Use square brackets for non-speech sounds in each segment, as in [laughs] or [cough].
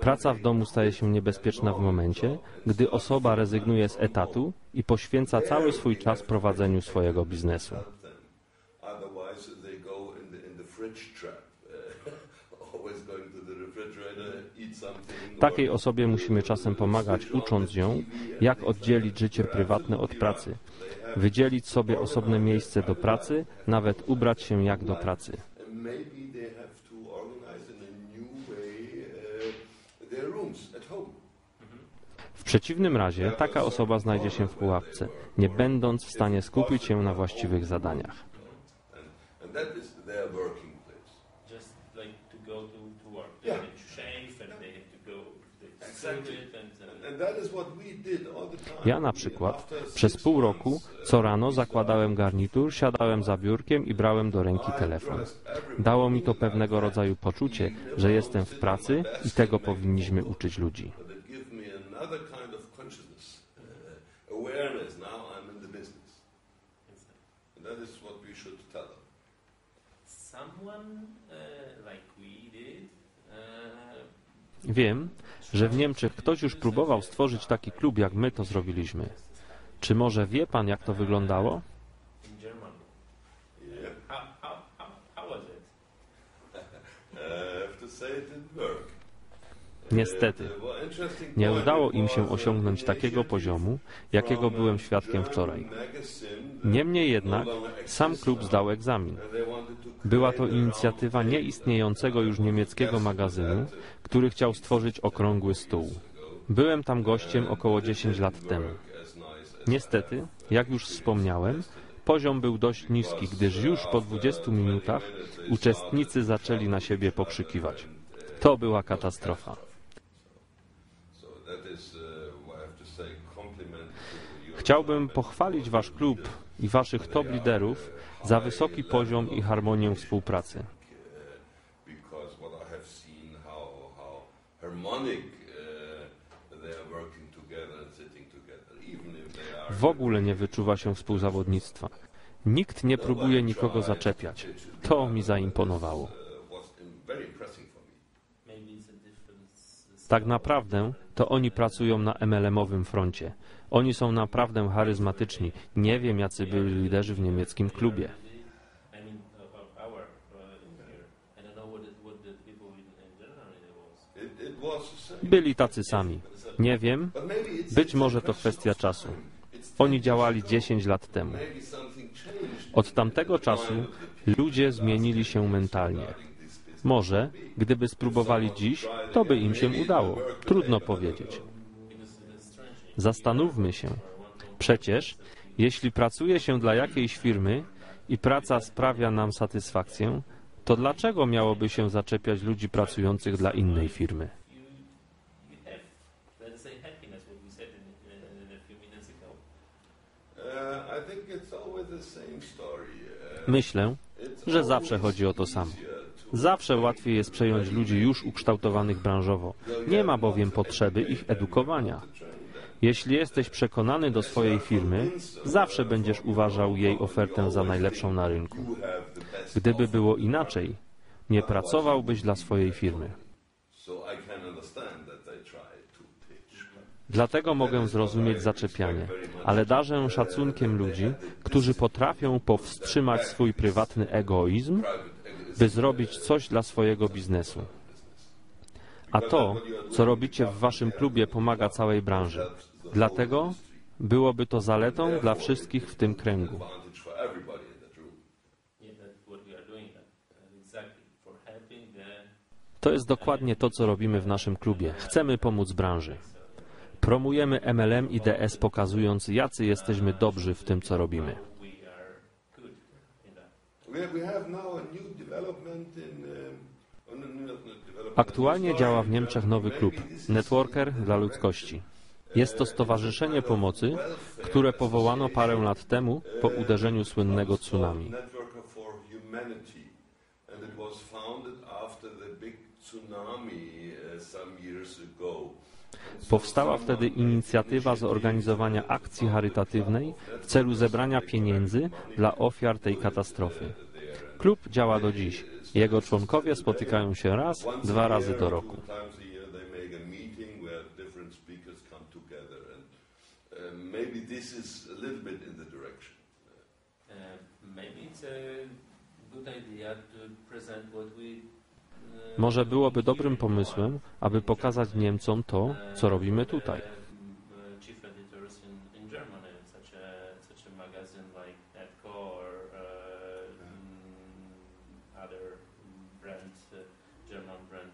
Praca w domu staje się niebezpieczna w momencie, gdy osoba rezygnuje z etatu i poświęca cały swój czas prowadzeniu swojego biznesu. [laughs] Takiej osobie musimy czasem pomagać, ucząc ją, jak oddzielić życie prywatne od pracy, wydzielić sobie osobne miejsce do pracy, nawet ubrać się jak do pracy. And maybe they have to organize in a new way uh, their rooms at home. W przeciwnym razie taka osoba znajdzie się w pułapce, nie będąc w stanie skupić się na właściwych zadaniach. Ja na przykład przez pół roku co rano zakładałem garnitur, siadałem za biurkiem i brałem do ręki telefon. Dało mi to pewnego rodzaju poczucie, że jestem w pracy i tego powinniśmy uczyć ludzi. But it gives me another kind of consciousness, uh, awareness. Now I'm in the business. And that is what we should tell them. someone uh, like we did uh, Wiem, że w Niemczech ktoś już próbował stworzyć taki klub, jak my to zrobiliśmy. Czy może wie pan, jak to wyglądało? How, how, how, how was it? Uh, I have to say it didn't work. Niestety, nie udało im się osiągnąć takiego poziomu, jakiego byłem świadkiem wczoraj. Niemniej jednak sam klub zdał egzamin. Była to inicjatywa nieistniejącego już niemieckiego magazynu, który chciał stworzyć okrągły stół. Byłem tam gościem około 10 lat temu. Niestety, jak już wspomniałem, poziom był dość niski, gdyż już po 20 minutach uczestnicy zaczęli na siebie pokrzykiwać. To była katastrofa. So that is, uh, what I have to say, compliment to you. Chciałbym pochwalić Wasz klub i Waszych top liderów za wysoki poziom i harmonię współpracy. uh. W ogóle nie wyczuwa się współzawodnictwa. Nikt nie próbuje nikogo zaczepiać. To mi zaimponowało. Uh. Tak naprawdę to oni pracują na MLM-owym froncie. Oni są naprawdę charyzmatyczni. Nie wiem, jacy byli liderzy w niemieckim klubie. Byli tacy sami. Nie wiem, być może to kwestia czasu. Oni działali 10 lat temu. Od tamtego czasu ludzie zmienili się mentalnie. Może, gdyby spróbowali dziś, to by im się udało. Trudno powiedzieć. Zastanówmy się. Przecież, jeśli pracuje się dla jakiejś firmy i praca sprawia nam satysfakcję, to dlaczego miałoby się zaczepiać ludzi pracujących dla innej firmy? Myślę, że zawsze chodzi o to samo. Zawsze łatwiej jest przejąć ludzi już ukształtowanych branżowo. Nie ma bowiem potrzeby ich edukowania. Jeśli jesteś przekonany do swojej firmy, zawsze będziesz uważał jej ofertę za najlepszą na rynku. Gdyby było inaczej, nie pracowałbyś dla swojej firmy. Dlatego mogę zrozumieć zaczepianie, ale darzę szacunkiem ludzi, którzy potrafią powstrzymać swój prywatny egoizm, by zrobić coś dla swojego biznesu. A to, co robicie w waszym klubie, pomaga całej branży. Dlatego byłoby to zaletą dla wszystkich w tym kręgu. To jest dokładnie to, co robimy w naszym klubie. Chcemy pomóc branży. Promujemy MLM i DS, pokazując, jacy jesteśmy dobrzy w tym, co robimy. Um, Aktualnie działa w. Niemczech nowy klub Networker dla ludzkości. Jest to stowarzyszenie pomocy, które powołano parę lat temu po uderzeniu słynnego tsunami. Uh, Powstała wtedy inicjatywa zorganizowania akcji charytatywnej w celu zebrania pieniędzy dla ofiar tej katastrofy. Klub działa do dziś. Jego członkowie spotykają się raz, dwa razy do roku. Uh, maybe this is a little bit in the direction. Uh, maybe it's a good idea to present what we. uh, Może byłoby dobrym pomysłem, aby pokazać Niemcom to, co robimy tutaj. Uh, chief editors in, in Germany, such a such a magazine like Edco or uh, mm, other brand, uh, German brand.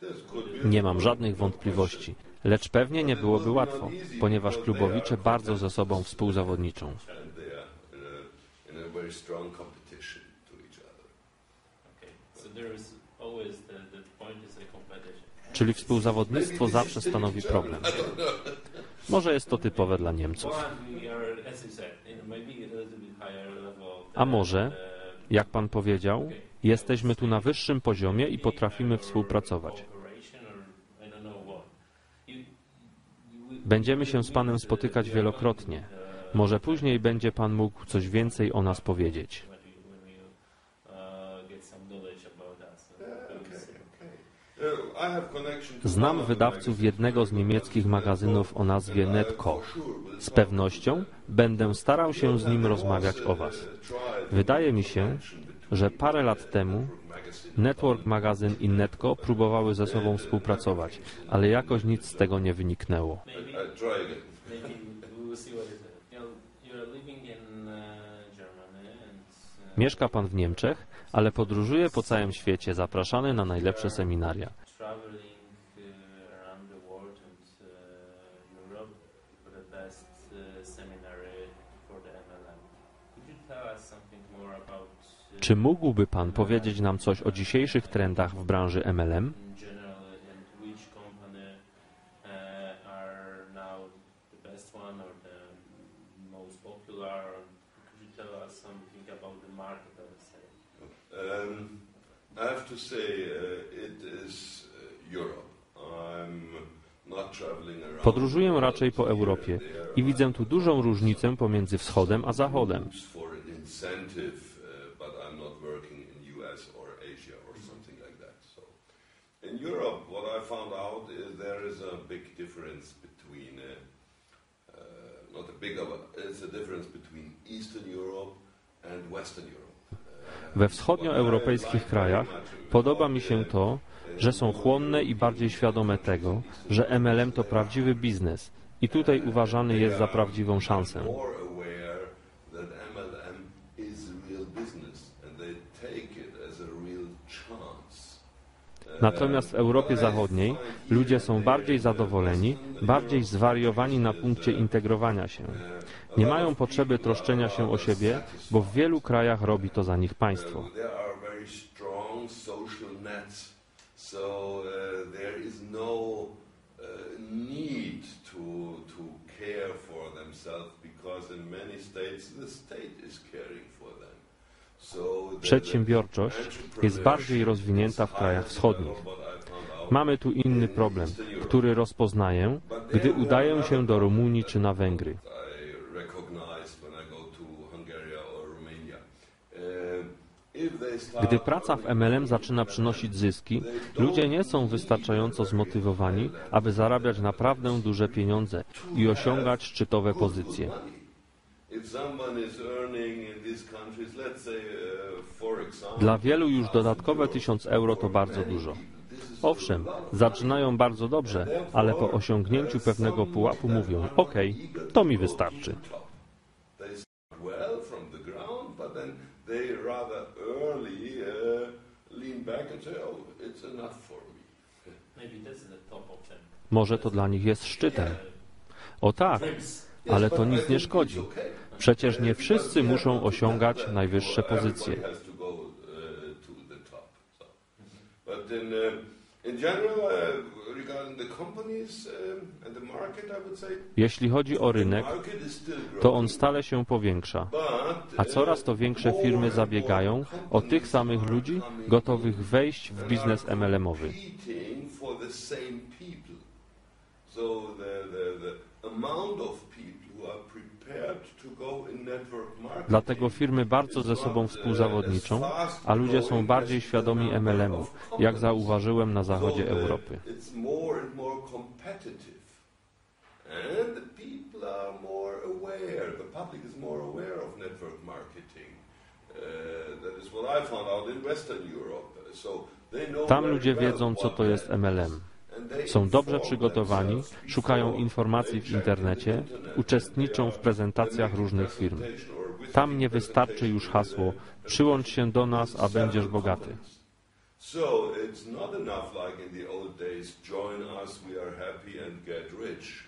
This could be Nie mam żadnych wątpliwości, lecz pewnie nie byłoby łatwo, ponieważ klubowicze bardzo ze sobą współzawodniczą. Czyli współzawodnictwo zawsze stanowi problem. Może jest to typowe dla Niemców. A może, jak pan powiedział, jesteśmy tu na wyższym poziomie i potrafimy współpracować. Będziemy się z panem spotykać wielokrotnie. Może później będzie pan mógł coś więcej o nas powiedzieć. Znam wydawców jednego z niemieckich magazynów o nazwie Netco. Z pewnością będę starał się z nim rozmawiać o Was. Wydaje mi się, że parę lat temu Network Magazyn i Netco próbowały ze sobą współpracować, ale jakoś nic z tego nie wyniknęło. Mieszka Pan w Niemczech, ale podróżuje po całym świecie, zapraszany na najlepsze seminaria. traveling uh, around the world and uh, Europe for the best uh, seminary for the MLM. Could you tell us something more about uh, Czy mógłby Pan powiedzieć nam coś o dzisiejszych trendach w branży MLM? Um, uh, uh. Podróżuję raczej po Europie i widzę tu dużą różnicę pomiędzy wschodem a zachodem. groups for an incentive, uh, but I'm not working in US or Asia or something like that. So, in Europe, what I found out is there is a big difference between, uh, uh, not a big, a- it's a difference between Eastern Europe and Western Europe. Uh, We wschodnioeuropejskich krajach podoba mi się to, że są chłonne i bardziej świadome tego, że MLM to prawdziwy biznes i tutaj uważany jest za prawdziwą szansę. more aware that MLM is real business and they take it as a real chance. Natomiast w Europie Zachodniej ludzie są bardziej zadowoleni, bardziej zwariowani na punkcie integrowania się. Nie mają potrzeby troszczenia się o siebie, bo w wielu krajach robi to za nich państwo. Uh, so uh, no uh, care for themselves because in many states the state is caring for them. Przedsiębiorczość jest bardziej rozwinięta w krajach wschodnich. Mamy tu inny problem, który rozpoznaję, gdy udaję się do Rumunii czy na Węgry. Gdy praca w MLM zaczyna przynosić zyski, ludzie nie są wystarczająco zmotywowani, aby zarabiać naprawdę duże pieniądze i osiągać szczytowe pozycje. Dla wielu już dodatkowe 1000 euro to bardzo dużo. Owszem, zaczynają bardzo dobrze, ale po osiągnięciu pewnego pułapu mówią: OK, to mi wystarczy. uh, "Oh, it's enough for me." Maybe that's the top option. Może to dla nich jest szczytem. O tak, ale to nic nie szkodzi. Przecież nie wszyscy muszą osiągać najwyższe pozycje. Uh, uh, uh, Jeśli chodzi o rynek, to on stale się powiększa. A coraz to większe firmy zabiegają o tych samych ludzi, gotowych wejść w biznes MLM-owy. Dlatego firmy bardzo ze sobą współzawodniczą, a ludzie są bardziej świadomi MLM-u, jak zauważyłem na zachodzie Europy. Uh, they know Tam ludzie wiedzą, co to jest MLM. Są dobrze przygotowani, szukają informacji w internecie, uczestniczą w prezentacjach różnych firm. Tam nie wystarczy już hasło przyłącz się do nas, a będziesz bogaty. So it's not enough like in the old days, join us, we are happy and get rich.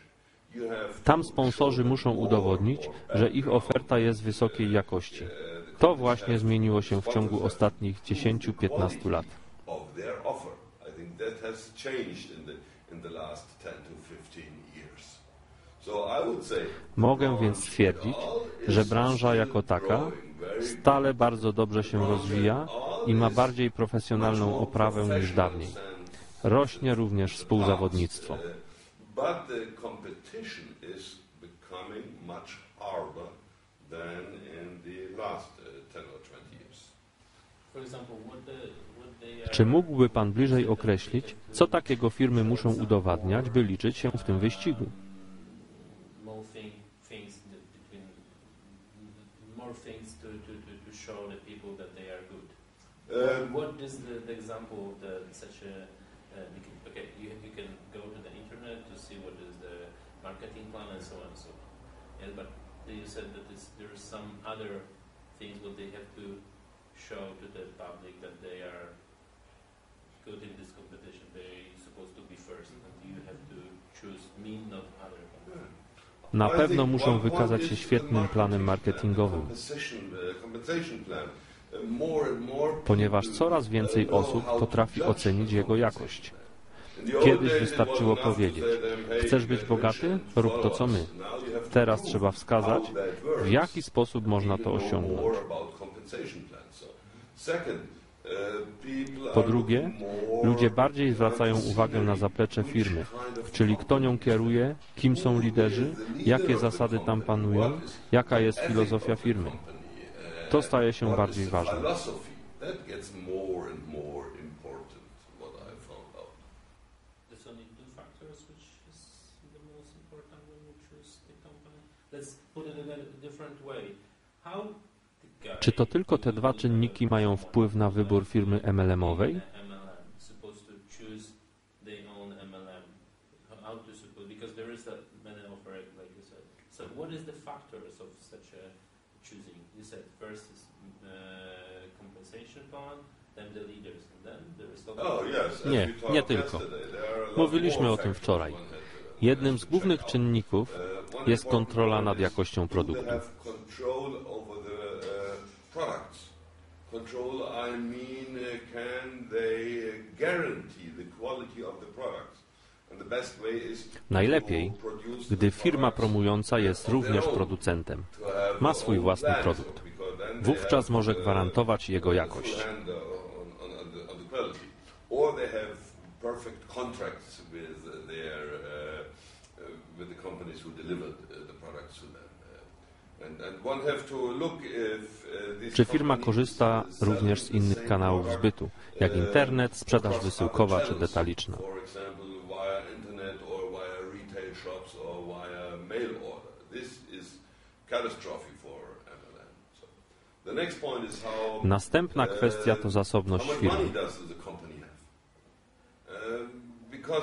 You have to Tam sponsorzy muszą udowodnić, że ich oferta jest wysokiej jakości. To właśnie zmieniło się w ciągu ostatnich 10-15 lat. of their offer. I think that has changed in the in the last 10 to 15 years. Mogę więc stwierdzić, że branża jako taka stale bardzo dobrze się rozwija i ma bardziej profesjonalną oprawę niż dawniej. Rośnie również współzawodnictwo. But the competition is becoming much harder than in the last uh, 10 or 20 years. For example, what the, what they are, Czy mógłby Pan bliżej określić, co takiego firmy muszą udowadniać, by liczyć się w tym wyścigu? uh, but you said that there are some other things what they have to show to the public that they are good in this competition. They supposed to be first, and you have to choose me, not other company. Na pewno muszą wykazać się świetnym planem marketingowym, ponieważ coraz więcej osób potrafi ocenić jego jakość. Kiedyś wystarczyło powiedzieć, chcesz być bogaty? Rób to co my. Teraz trzeba wskazać, w jaki sposób można to osiągnąć. Po drugie, ludzie bardziej zwracają uwagę na zaplecze firmy, czyli kto nią kieruje, kim są liderzy, jakie zasady tam panują, jaka jest filozofia firmy. To staje się bardziej ważne. Let's put it in a different way. How Czy to tylko te dwa czynniki mają wpływ na wybór firmy MLM-owej? Oh, Nie, nie tylko. Mówiliśmy o tym wczoraj. Jednym z głównych czynników. Uh, jest kontrola nad jakością produktu. they have control over the uh, products. Control, I mean, uh, can they guarantee the quality of the products? Najlepiej, gdy firma promująca jest również producentem. Ma swój własny produkt. Wówczas może uh, gwarantować jego jakość. with the companies who delivered uh, the products to them. Czy firma korzysta uh, również z the innych kanałów zbytu, jak uh, internet, sprzedaż wysyłkowa czy detaliczna? Następna kwestia to zasobność firmy. Um, uh,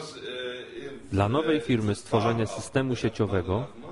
Dla nowej uh, firmy stworzenie systemu sieciowego.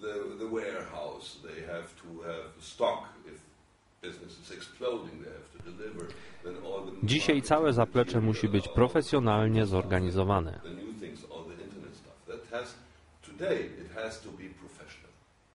the, the warehouse. They have to have stock if Dzisiaj całe zaplecze musi być profesjonalnie zorganizowane.